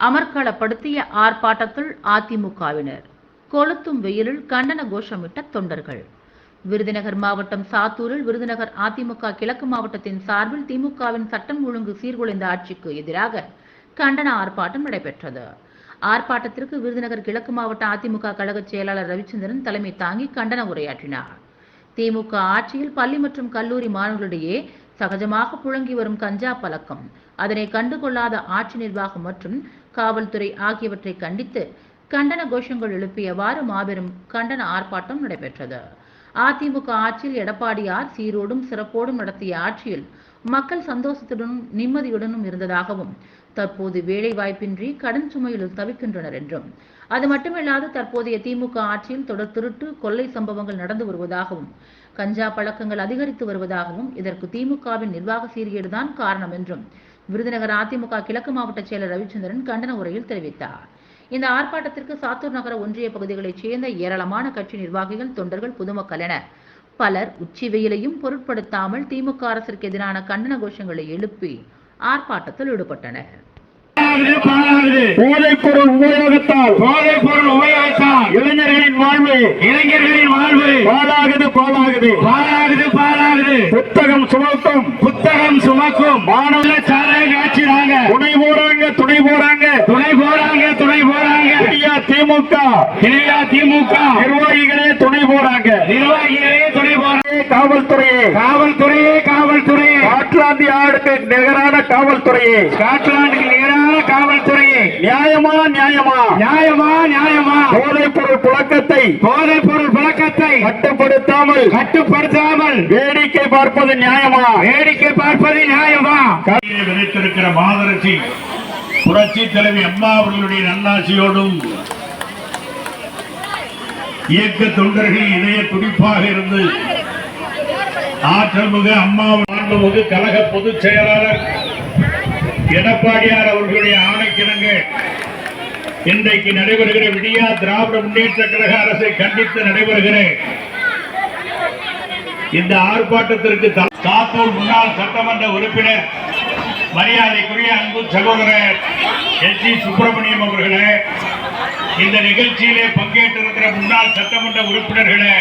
அமர்க்களப்படுத்திய ஆர்ப்பாட்டத்தில் அதிமுகவினர் கொளுத்தும் வெயிலில் கண்டன கோஷமிட்ட தொண்டர்கள். விருதுநகர் மாவட்டம் சாத்தூரில் விருதுநகர் அதிமுக கிழக்கு மாவட்டத்தின் சார்பில் திமுகவின் சட்டம் ஒழுங்கு சீர்குலைந்த ஆட்சிக்கு எதிராக கண்டன ஆர்ப்பாட்டம் நடைபெற்றது. ஆர்ப்பாட்டத்திற்கு விருதுநகர் கிழக்கு மாவட்ட அதிமுக கழக செயலாளர் ரவிச்சந்திரன் தலைமை தாங்கி கண்டன உரையாற்றினார். திமுக ஆட்சியில் பள்ளி மற்றும் கல்லூரி மாணவர்களிடையே சகஜமாக புழங்கி வரும் கஞ்சா பழக்கம் அதனை கண்டுகொள்ளாத ஆட்சி நிர்வாகம் மற்றும் காவல்துறை ஆகியவற்றை கண்டித்து கண்டன கோஷங்கள் எழுப்பியவாறு மாபெரும் கண்டன ஆர்ப்பாட்டம் நடைபெற்றது. அதிமுக ஆட்சியில் எடப்பாடியார் சீரோடும் சிறப்போடும் நடத்திய ஆட்சியில் மக்கள் சந்தோஷத்துடனும் நிம்மதியுடனும் இருந்ததாகவும் தற்போது வேலை வாய்ப்பின்றி கடன் சுமையில் தவிக்கின்றனர் என்றும் அது மட்டுமில்லாது தற்போதைய திமுக ஆட்சியில் தொடர் திருட்டு கொள்ளை சம்பவங்கள் நடந்து வருவதாகவும் கஞ்சா பழக்கங்கள் அதிகரித்து வருவதாகவும் இதற்கு திமுகவின் நிர்வாக சீர்கேடுதான் காரணம் என்றும் விருதுநகர் அதிமுக கிழக்கு மாவட்ட செயலர் ரவிச்சந்திரன் கண்டன உரையில் தெரிவித்தார். இந்த ஆர்ப்பாட்டத்திற்கு சாத்தூர் நகர ஒன்றிய பகுதிகளைச் சேர்ந்த ஏராளமான கட்சி நிர்வாகிகள் தொண்டர்கள் பொதுமக்கள் என பலர் உச்சி வெயிலையும் பொருட்படுத்தாமல் திமுக அரசிற்கு எதிரான கண்டன கோஷங்களை எழுப்பி ஆர்ப்பாட்டத்தில் ஈடுபட்டனர். உபயோகத்தால் உபயோகத்தால் இளைஞர்களின் வாழ்வு இளைஞர்களின் வாழ்வு புத்தகம் சுமக்கும் புத்தகம் சுமக்கும். மாணவ சாலை காட்சி நாங்க துணை போறாங்க துணை போறாங்க. துணை போறாங்க துணை போறாங்க. இந்தியா திமுக. திமுக. நிர்வாகிகளே துணை போறாங்க. நிர்வாகிகளே துணை போறாங்க. காவல்துறையே. காவல்துறையே காவல்துறையே. காற்றாந்தி ஆடுக்கு நிகரான காவல்துறையே. ஸ்காட்லாந்துக்கு நிகரான காவல்துறையே. நியாயமா நியாயமா? நியாயமா நியாயமா. போதைப் பொருள் புழக்கத்தை. போதைப் பொருள் பழக்கத்தை கட்டுப்படுத்தாமல் கட்டுப்படுத்தாமல் வேடிக்கை பார்ப்பது நியாயமா? வேடிக்கை பார்ப்பது நியாயமா? விதைத்திருக்கிற மாதரசி புரட்சி தலைவி அம்மா அவர்களுடைய நன்னாசியோடும் இயக்க தொண்டர்கள் இதய துடிப்பாக இருந்து ஆற்றல் மிகு அம்மா மாண்புமிகு கழக பொதுச் செயலாளர் எடப்பாடியார் அவர்களுடைய ஆணைக்கிணங்க இன்றைக்கு நடைபெறுகிற விடியா திராவிட முன்னேற்ற கழக அரசை கண்டித்து நடைபெறுகிற இந்த ஆர்ப்பாட்டத்திற்கு த- சாத்தூர் முன்னாள் சட்டமன்ற உறுப்பினர் மரியாதைக்குரிய அன்பு சகோதரர் எஸ் ஜி சுப்பிரமணியம் அவர்களே இந்த நிகழ்ச்சியிலே பங்கேற்றிருக்கிற முன்னாள் சட்டமன்ற உறுப்பினர்களே